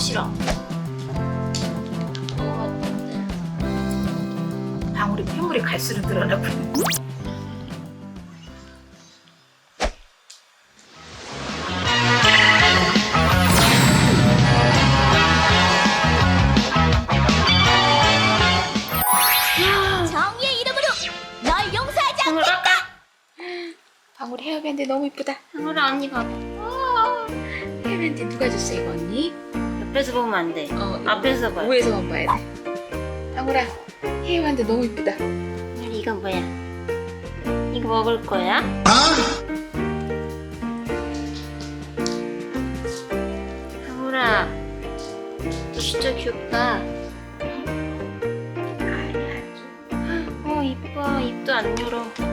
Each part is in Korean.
싫어. 먹었는데. 방울이 폐물이 갈수록 늘어나고. 정의의 이름으로 널 용서하지 방울. 방울이 헤어밴드 너무 이쁘다. 방울아 언니 봐봐. 헤어밴드 누가 줬어 이거 언니? 옆에서 보면 안 돼. 어, 앞에서 봐요. 위에서만 봐야 돼. 방울아 헤어밴드 너무 이쁘다. 이건 뭐야? 이거 먹을 거야? 방울아, 너 진짜 귀엽다. 어 이뻐, 입도 안 열어.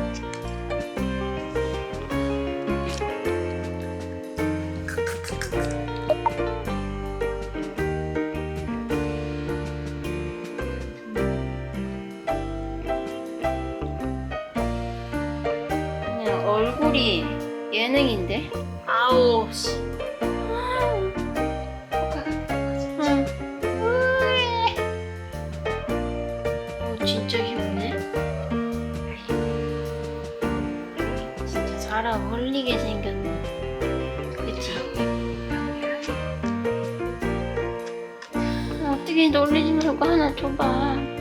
얼굴이 예능인데? 아우 씨. 응. 어, 진짜 귀엽네. 진짜 사람 홀리게 생겼네. 그치? 어떻게 놀리지 말고 하나 줘봐.